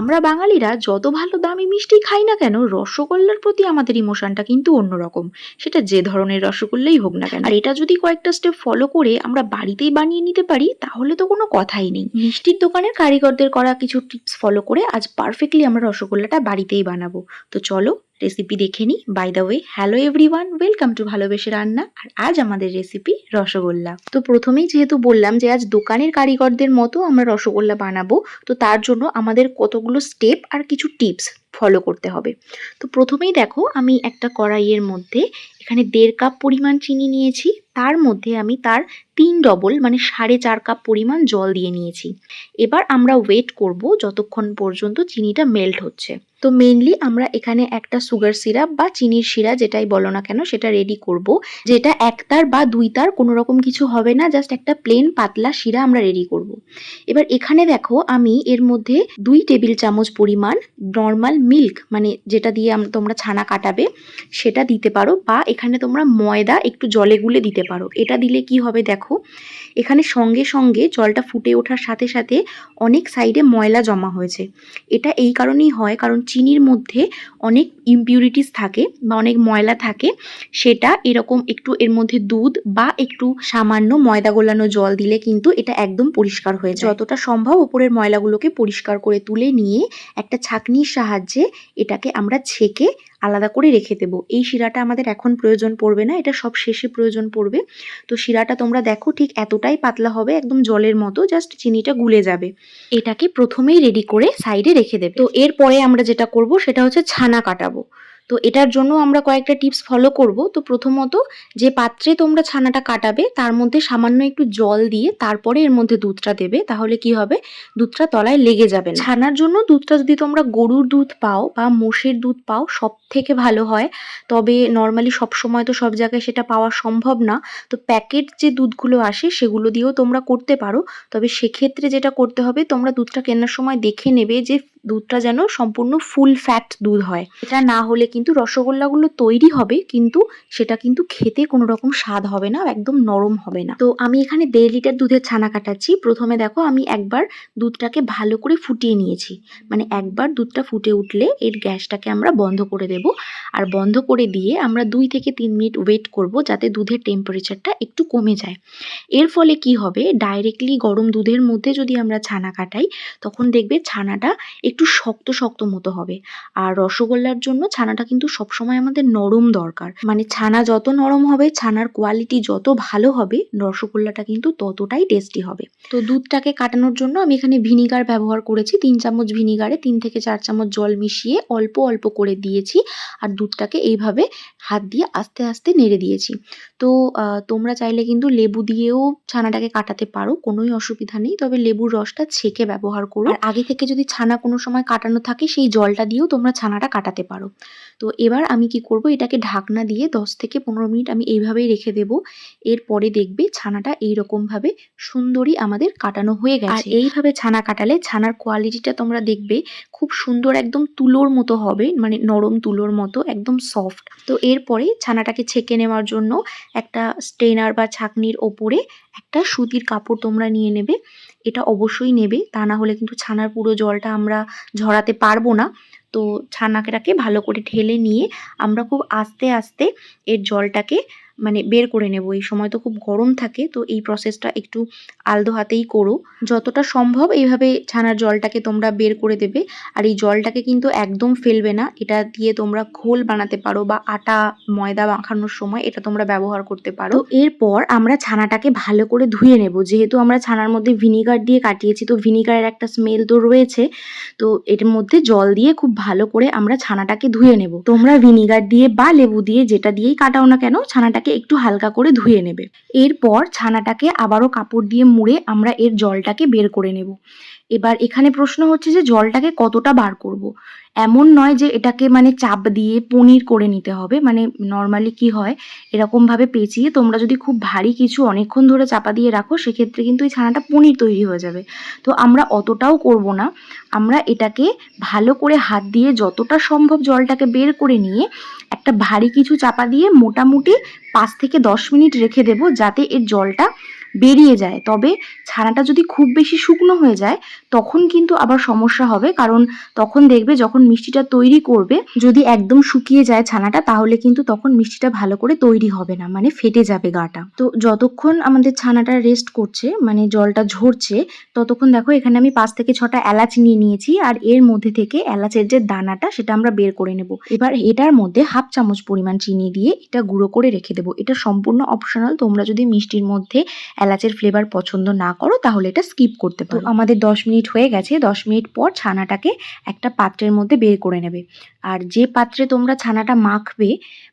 আমরা বাঙালিরা যত ভালো দামি মিষ্টি খাই না কেন, রসগোল্লার প্রতি আমাদের ইমোশনটা কিন্তু অন্যরকম। সেটা যে ধরনের রসগোল্লাই হোক না কেন। আর এটা যদি কয়েকটা স্টেপ ফলো করে আমরা বাড়িতেই বানিয়ে নিতে পারি, তাহলে তো কোনো কথাই নেই। মিষ্টির দোকানের কারিগরদের করা কিছু টিপস ফলো করে আজ পারফেক্টলি আমরা রসগোল্লাটা বাড়িতেই বানাবো। তো চলো রেসিপি দেখে নিই by the way hello everyone welcome to ভালোবেসে রান্না। আর আজ আমাদের রেসিপি রসগোল্লা। তো প্রথমেই যেহেতু বললাম যে আজ দোকানের কারিগরদের মতো আমরা রসগোল্লা বানাবো, তো তার জন্য আমাদের কতগুলো স্টেপ আর কিছু টিপস ফলো করতে হবে। তো প্রথমেই দেখো, আমি একটা কড়াইয়ের মধ্যে এখানে দেড় কাপ পরিমাণ চিনি নিয়েছি। তার মধ্যে আমি তার তিন ডবল মানে সাড়ে চার কাপ পরিমাণ জল দিয়ে নিয়েছি। এবার আমরা ওয়েট করব যতক্ষণ পর্যন্ত চিনিটা মেল্ট হচ্ছে। তো মেনলি আমরা এখানে একটা সুগার সিরাপ বা চিনির শিরা যেটাই বলো না কেন, সেটা রেডি করব। যেটা এক তার বা দুই তার কোনো রকম কিছু হবে না জাস্ট একটা প্লেন পাতলা শিরা আমরা রেডি করব। এবার এখানে দেখো আমি এর মধ্যে দুই টেবিল চামচ পরিমাণ নর্মাল মিল্ক মানে যেটা দিয়ে তোমরা ছানা কাটাবে, সেটা দিতে পারো বা এখানে তোমরা ময়দা একটু জলে গুলে দিতে পারো। এটা দিলে কি হবে দেখো? এখানে সঙ্গে সঙ্গে জলটা ফুটে ওঠার সাথে সাথে অনেক সাইডে ময়লা জমা হয়েছে। এটা এই কারণেই হয় কারণ চিনির মধ্যে অনেক ইমপিউরিটিস থাকে বা অনেক ময়লা থাকে, সেটা এরকম একটু এর মধ্যে দুধ বা একটু সামান্য ময়দা গোলানো জল দিলে কিন্তু এটা একদম পরিষ্কার হয়ে যায়। যতটা সম্ভব ওপরের ময়লাগুলোকে পরিষ্কার করে তুলে নিয়ে একটা ছাঁকনির সাহায্যে এটাকে আমরা ছেঁকে আলাদা করে রেখে দেবো। এই শিরাটা আমাদের এখন প্রয়োজন পড়বে না, এটা সব শেষে প্রয়োজন পড়বে। তো শিরাটা তোমরা দেখো ঠিক এতটাই পাতলা হবে, একদম জলের মতো জাস্ট চিনিটা গুলে যাবে। এটাকে প্রথমেই রেডি করে সাইডে রেখে দেবে। তো এরপরে আমরা যেটা করব, সেটা হচ্ছে ছানা কাটাবো। তো এটার জন্য আমরা কয়েকটা টিপস ফলো করব। তো প্রথমত যে পাত্রে তোমরা ছানাটা কাটাবে, তার মধ্যে সামান্য একটু জল দিয়ে তারপরে এর মধ্যে দুধটা দেবে, তাহলে কি হবে? দুধটা তলায় লেগে যাবে ছানার জন্য দুধটা যদি তোমরা গরুর দুধ পাও বা মোষের দুধ পাও সব থেকে ভালো হয়। তবে নর্মালি সব সময় তো সব জায়গায় সেটা পাওয়া সম্ভব না। তো প্যাকেট যে দুধগুলো আসে, সেগুলো দিয়েও তোমরা করতে পারো। তবে সেক্ষেত্রে যেটা করতে হবে, তোমরা দুধটা কেনার সময় দেখে নেবে যে দুধটা যেন সম্পূর্ণ ফুল ফ্যাট দুধ হয়। এটা না হলে কিন্তু রসগোল্লাগুলো তৈরি হবে, কিন্তু সেটা কিন্তু খেতে কোনো রকম স্বাদ হবে না, একদম নরম হবে না। তো আমি এখানে দেড় লিটার দুধের ছানা কাটাচ্ছি। প্রথমে দেখো আমি একবার দুধটাকে ভালো করে ফুটিয়ে নিয়েছি। মানে একবার দুধটা ফুটে উঠলে এর গ্যাসটাকে আমরা বন্ধ করে দেব। আর বন্ধ করে দিয়ে আমরা দুই থেকে তিন মিনিট ওয়েট করব যাতে দুধের টেম্পারেচারটা একটু কমে যায়। এর ফলে কি হবে? ডাইরেক্টলি গরম দুধের মধ্যে যদি আমরা ছানা কাটাই, তখন দেখবে ছানাটা একটু শক্ত শক্ত মতো হবে। আর রসগোল্লার জন্য ছানাটা কিন্তু সবসময় আমাদের নরম দরকার। মানে ছানা যত নরম হবে, ছানার কোয়ালিটি যত ভালো হবে, রসগোল্লাটা কিন্তু ততটাই টেস্টি হবে। তো দুধটাকে কাটানোর জন্য আমি এখানে ভিনিগার ব্যবহার করেছি। তিন চামচ ভিনিগারে তিন থেকে চার চামচ জল মিশিয়ে অল্প অল্প করে দিয়েছি। আর দুধটাকে এইভাবে হাত দিয়ে আস্তে আস্তে নেড়ে দিয়েছি। তো তোমরা চাইলে কিন্তু লেবু দিয়েও ছানাটাকে কাটাতে পারো, কোনোই অসুবিধা নেই। তবে লেবুর রসটা ছেঁকে ব্যবহার করো। আর আগে থেকে যদি ছানা কোনো সময় কাটানো থাকে, সেই জলটা দিয়েও তোমরা ছানাটা কাটাতে পারো। তো এবার আমি কি করব, এটাকে ঢাকনা দিয়ে দশ থেকে পনেরো মিনিট আমি এইভাবেই রেখে দেবো। এরপরে দেখবে ছানাটা এইরকম ভাবে সুন্দরই আমাদের কাটানো হয়ে গেছে। আর এইভাবে ছানা কাটালে ছানার কোয়ালিটিটা তোমরা দেখবে খুব সুন্দর একদম তুলোর মতো হবে মানে নরম তুলোর মতো, একদম সফট তো এরপরে ছানাটাকে ছেঁকে নেওয়ার জন্য একটা স্ট্রেনার বা ছাঁকনির ওপরে একটা সুতির কাপড় তোমরা নিয়ে নেবে, এটা অবশ্যই নেবে, তা না হলে কিন্তু ছানার পুরো জলটা আমরা ঝরাতে পারব না। তো ছানাটাকে ভালো করে ঢেলে নিয়ে আমরা খুব আস্তে আস্তে এর জলটাকে মানে বের করে নেব। এই সময় তো খুব গরম থাকে, তো এই প্রসেসটা একটু আলতো হাতেই করো। যতটা সম্ভব এইভাবে ছানার জলটাকে তোমরা বের করে দেবে। আর এই জলটাকে কিন্তু একদম ফেলবে না। এটা দিয়ে তোমরা ঘোল বানাতে পারো বা আটা, ময়দা মাখানোর সময় এটা তোমরা ব্যবহার করতে পারো। এরপর আমরা ছানাটাকে ভালো করে ধুয়ে নেব। যেহেতু আমরা ছানার মধ্যে ভিনিগার দিয়ে কাটিয়েছি, তো ভিনিগারের একটা স্মেল তো রয়েছে। তো এর মধ্যে জল দিয়ে খুব ভালো করে আমরা ছানাটাকে ধুয়ে নেব। তোমরা ভিনিগার দিয়ে বা লেবু দিয়ে যেটা দিয়েই কাটাও না কেন, ছানাটাকে একটু হালকা করে ধুয়ে নেবে। এরপর ছানাটাকে আবারও কাপড় দিয়ে মুড়ে আমরা এর জলটাকে বের করে নেব। এবার এখানে প্রশ্ন হচ্ছে যে জলটাকে কতটা বার করব। এমন নয় যে এটাকে মানে চাপ দিয়ে পনির করে নিতে হবে। মানে নর্মালি কি হয় এরকমভাবে পেঁচিয়ে তোমরা যদি খুব ভারী কিছু অনেকক্ষণ ধরে চাপা দিয়ে রাখো, সেক্ষেত্রে কিন্তু এই ছানাটা পনির তৈরি হয়ে যাবে। তো আমরা অতটাও করব না। আমরা এটাকে ভালো করে হাত দিয়ে যতটা সম্ভব জলটাকে বের করে নিয়ে একটা ভারী কিছু চাপা দিয়ে মোটামুটি পাঁচ থেকে দশ মিনিট রেখে দেবো যাতে এর জলটা বেরিয়ে যায়। তবে ছানাটা যদি খুব বেশি শুকনো হয়ে যায়, তখন কিন্তু আবার সমস্যা হবে। কারণ তখন দেখবে যখন মিষ্টিটা তৈরি করবে, যদি একদম শুকিয়ে যায় ছানাটা, তাহলে কিন্তু তখন মিষ্টিটা ভালো করে তৈরি হবে না মানে ফেটে যাবে গাটা। তো যতক্ষণ আমাদের ছানাটা রেস্ট করছে মানে জলটা ঝরছে, ততক্ষণ দেখো এখানে আমি পাঁচ থেকে ছটা এলাচ নিয়ে নিয়েছি, আর এর মধ্যে থেকে এলাচের যে দানাটা, সেটা আমরা বের করে নেব। এবার এটার মধ্যে হাফ চামচ পরিমাণ চিনি দিয়ে এটা গুঁড়ো করে রেখে দেবো। এটা সম্পূর্ণ অপশনাল তোমরা যদি মিষ্টির মধ্যে এলাচের ফ্লেভার পছন্দ না করো তাহলে এটা স্কিপ করতে পারো। আমাদের দশ মিনিট হয়ে গেছে দশ মিনিট পর ছানাটাকে একটা পাত্রের মধ্যে বের করে নেবে। আর যে পাত্রে তোমরা ছানাটা মাখবে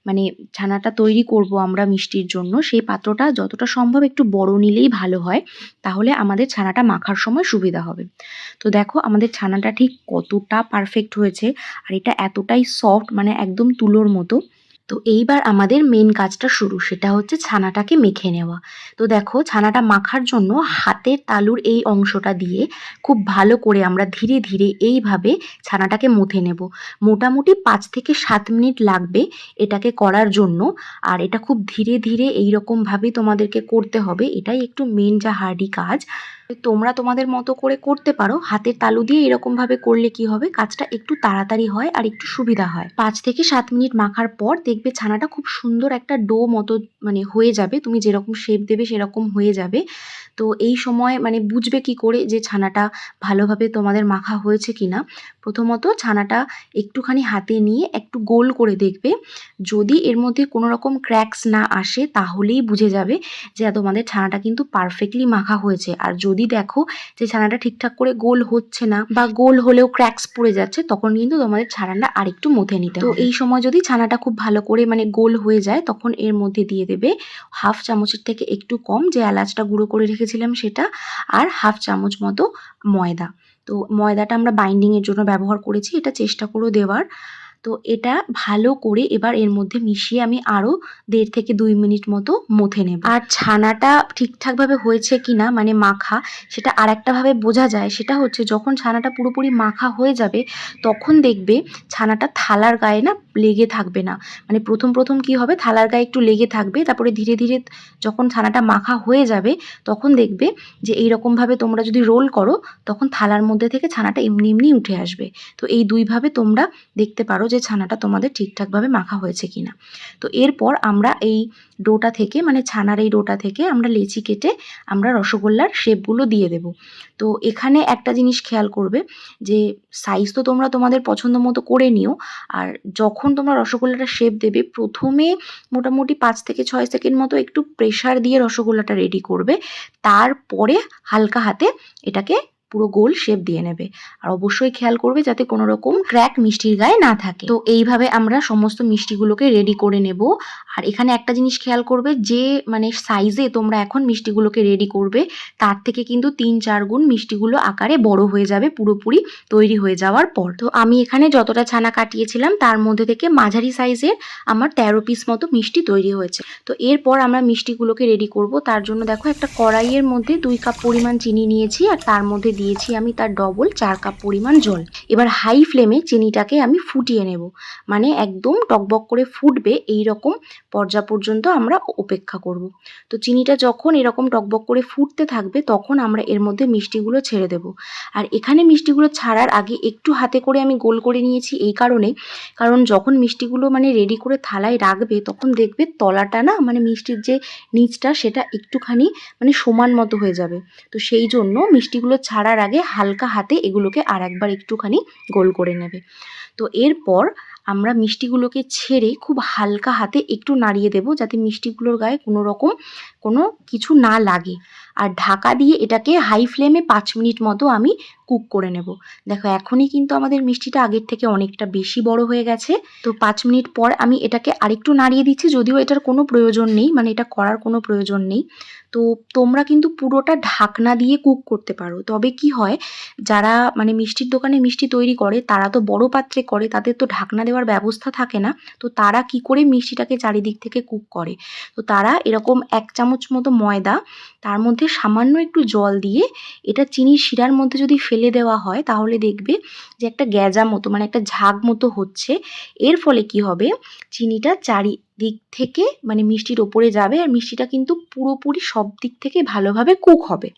মানে ছানাটা তৈরি করব আমরা মিষ্টির জন্য সেই পাত্রটা যতটা সম্ভব একটু বড় নিলেই ভালো হয় তাহলে আমাদের ছানাটা মাখার সময় সুবিধা হবে। তো দেখো আমাদের ছানাটা ঠিক কতটা পারফেক্ট হয়েছে আর এটা এতটাই সফট মানে একদম তুলোর মতো। তো এইবার আমাদের মেন কাজটা শুরু, সেটা হচ্ছে ছানাটাকে মেখে নেওয়া। তো দেখো, ছানাটা মাখার জন্য হাতের তালুর এই অংশটা দিয়ে খুব ভালো করে আমরা ধীরে ধীরে এইভাবে ছানাটাকে মুথে নেব। মোটামুটি পাঁচ থেকে সাত মিনিট লাগবে এটাকে করার জন্য, আর এটা খুব ধীরে ধীরে এই রকমভাবেই তোমাদেরকে করতে হবে। এটাই একটু মেন যা হার্ডি কাজ। তোমরা তোমাদের মতো করে করতে পারো। হাতের তালু দিয়ে এরকম ভাবে করলে কি হবে? কাজটা একটু তাড়াতাড়ি হয় আর একটু সুবিধা হয়। পাঁচ থেকে সাত মিনিট মাখার পর দেখবে ছানাটা খুব সুন্দর একটা ডো মতো মানে হয়ে যাবে। তুমি যেরকম শেপ দেবে সেরকম হয়ে যাবে। তো এই সময় মানে বুঝবে কি করে যে ছানাটা ভালোভাবে তোমাদের মাখা হয়েছে কিনা। প্রথমত ছানাটা একটুখানি হাতে নিয়ে একটু গোল করে দেখবে। যদি এর মধ্যে কোনো রকম ক্র্যাকস না আসে তাহলেই বুঝে যাবে যে তোমাদের ছানাটা কিন্তু পারফেক্টলি মাখা হয়েছে। আর যদি দেখো যে ছানাটা ঠিকঠাক করে গোল হচ্ছে না বা গোল হলেও ক্র্যাকস পড়ে যাচ্ছে তখন কিন্তু তোমাদের ছানাটা আরেকটু মথে নিতে তো এই সময় যদি ছানাটা খুব ভালো করে মানে গোল হয়ে যায় তখন এর মধ্যে দিয়ে দেবে হাফ চামচের থেকে একটু কম যে এলাচটা গুঁড়ো করে রেখেছিলাম সেটা আর হাফ চামচ মতো ময়দা। তো ময়দাটা আমরা বাইন্ডিংয়ের জন্য ব্যবহার করেছি এটা চেষ্টা করো দেওয়ার। তো এটা ভালো করে এবার এর মধ্যে মিশিয়ে আমি আরও দেড় থেকে দুই মিনিট মতো মথে নেব। আর ছানাটা ঠিকঠাকভাবে হয়েছে কি না মানে মাখা, সেটা আর একটাভাবে বোঝা যায়। সেটা হচ্ছে যখন ছানাটা পুরোপুরি মাখা হয়ে যাবে, তখন দেখবে ছানাটা থালার গায়ে না লেগে থাকবে না। মানে প্রথম প্রথম কি হবে, থালার গায়ে একটু লেগে থাকবে, তারপরে ধীরে ধীরে যখন ছানাটা মাখা হয়ে যাবে, তখন দেখবে যে এইরকমভাবে তোমরা যদি রোল করো, তখন থালার মধ্যে থেকে ছানাটা এমনি এমনি উঠে আসবে। তো এই দুইভাবে তোমরা দেখতে পারো যে ছানাটা তোমাদের ঠিকঠাকভাবে মাখা হয়েছে কিনা। তো এরপর আমরা এই ডোটা থেকে মানে ছানার এই ডোটা থেকে আমরা লেচি কেটে আমরা রসগোল্লার শেপগুলো দিয়ে দেব। তো এখানে একটা জিনিস খেয়াল করবে যে সাইজ তো তোমরা তোমাদের পছন্দ মতো করে নিও, আর যখন তোমরা রসগোল্লাটা শেপ দেবে, প্রথমে মোটামুটি পাঁচ থেকে ছয় সেকেন্ড মতো একটু প্রেশার দিয়ে রসগোল্লাটা রেডি করবে, তারপরে হালকা হাতে এটাকে পুরো গোল শেপ দিয়ে নেবে। আর অবশ্যই খেয়াল করবে যাতে কোনো রকম ক্র্যাক মিষ্টির গায়ে না থাকে। তো এইভাবে আমরা সমস্ত মিষ্টিগুলোকে রেডি করে নেব। আর এখানে একটা জিনিস খেয়াল করবে, যে মানে সাইজে তোমরা এখন মিষ্টিগুলোকে রেডি করবে, তার থেকে কিন্তু তিন চার গুণ মিষ্টিগুলো আকারে বড় হয়ে যাবে, পুরোপুরি তৈরি হয়ে যাওয়ার পর। তো আমি এখানে যতটা ছানা কাটিয়েছিলাম, তার মধ্যে থেকে মাঝারি সাইজের আমার তেরো পিস মতো মিষ্টি তৈরি হয়েছে। তো এরপর আমরা মিষ্টিগুলোকে রেডি করব। তার জন্য দেখো একটা কড়াইয়ের মধ্যে দুই কাপ পরিমাণ চিনি নিয়েছি, আর তার মধ্যে দিয়েছি আমি তার ডবল চার কাপ পরিমাণ জল। এবার হাই ফ্লেমে চিনিটাকে আমি ফুটিয়ে নেব। মানে একদম টকবক করে ফুটবে এই রকম পর্যা পর্যন্ত আমরা অপেক্ষা করব। তো চিনিটা যখন এরকম টকবক করে ফুটতে থাকবে তখন আমরা এর মধ্যে মিষ্টিগুলো ছেড়ে দেব। আর এখানে মিষ্টিগুলো ছাড়ার আগে একটু হাতে করে আমি গোল করে নিয়েছি এই কারণে। কারণ যখন মিষ্টিগুলো মানে রেডি করে থালায় রাখবে তখন দেখবে তলাটা না মানে মিষ্টির যে নিচটা সেটা একটুখানি মানে সমান মতো হয়ে যাবে। তো সেই জন্য মিষ্টিগুলো ছাড়ার আগে হালকা হাতে এগুলোকে আর একবার একটুখানি গোল করে নেবে। তো এরপর আমরা মিষ্টিগুলোকে ছেড়ে খুব হালকা হাতে একটু নাড়িয়ে দেব যাতে মিষ্টিগুলোর গায়ে কোনো রকম কোনো কিছু না লাগে। আর ঢাকা দিয়ে এটাকে হাই ফ্লেমে পাঁচ মিনিট মতো আমি কুক করে নেব। দেখো, এখনই কিন্তু আমাদের মিষ্টিটা আগের থেকে অনেকটা বেশি বড় হয়ে গেছে। তো পাঁচ মিনিট পর আমি এটাকে আরেকটু নাড়িয়ে দিচ্ছি, যদিও এটার কোনো প্রয়োজন নেই মানে এটা করার কোনো প্রয়োজন নেই। তো তোমরা কিন্তু পুরোটা ঢাকনা দিয়ে কুক করতে পারো। তবে কি হয়, যারা মানে মিষ্টির দোকানে মিষ্টি তৈরি করে, তারা তো বড় পাত্রে করে, তাদের তো ঢাকনা দেওয়ার ব্যবস্থা থাকে না, তো তারা কি করে মিষ্টিটাকে চারিদিক থেকে কুক করে? তো তারা এরকম এক চামচ মতো ময়দা, তার মধ্যে সামান্য একটু জল দিয়ে এটা চিনির শিরার মধ্যে যদি ফেলে দেওয়া হয়, তাহলে দেখবে যে একটা গ্যাজা মতো মানে একটা ঝাগ মতো হচ্ছে। এর ফলে কি হবে? চিনিটা চারি দিক থেকে মানে মিষ্টির ওপরে যাবে, আর মিষ্টিটা কিন্তু পুরোপুরি সব দিক থেকে ভালোভাবে কুক হবে।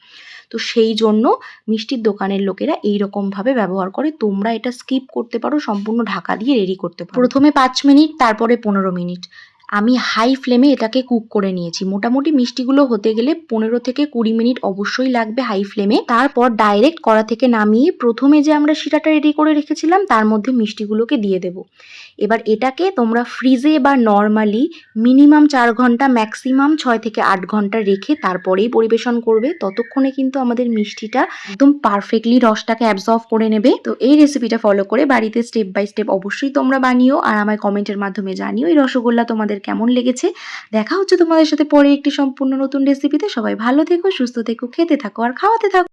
তো সেই জন্য মিষ্টির দোকানের লোকেরা এই রকমভাবে ব্যবহার করে। তোমরা এটা স্কিপ করতে পারো, সম্পূর্ণ ঢাকা দিয়ে রেডি করতে পারো। প্রথমে পাঁচ মিনিট, তারপরে পনেরো মিনিট। আমি হাই ফ্লেমে এটাকে কুক করে নিয়েছি। মোটামুটি মিষ্টিগুলো হতে গেলে পনেরো থেকে কুড়ি মিনিট অবশ্যই লাগবে হাই ফ্লেমে তারপর ডাইরেক্ট কড়া থেকে নামিয়ে প্রথমে যে আমরা শিরাটা রেডি করে রেখেছিলাম, তার মধ্যে মিষ্টিগুলোকে দিয়ে দেব। এবার এটাকে তোমরা ফ্রিজে বা নর্মালি মিনিমাম চার ঘণ্টা ম্যাক্সিমাম ছয় থেকে আট ঘণ্টা রেখে তারপরেই পরিবেশন করবে। ততক্ষণে কিন্তু আমাদের মিষ্টিটা একদম পারফেক্টলি রসটাকে অ্যাবজর্ভ করে নেবে। তো এই রেসিপিটা ফলো করে বাড়িতে স্টেপ বাই স্টেপ অবশ্যই তোমরা বানিও। আর আমায় কমেন্টের মাধ্যমে জানিও এই রসগোল্লা তোমাদের কেমন লেগেছে? দেখা হচ্ছে তোমাদের সাথে পরে একটি সম্পূর্ণ নতুন রেসিপিতে সবাই ভালো থেকো, সুস্থ থেকো, খেতে থাকো, আর খাওয়াতে থাকো।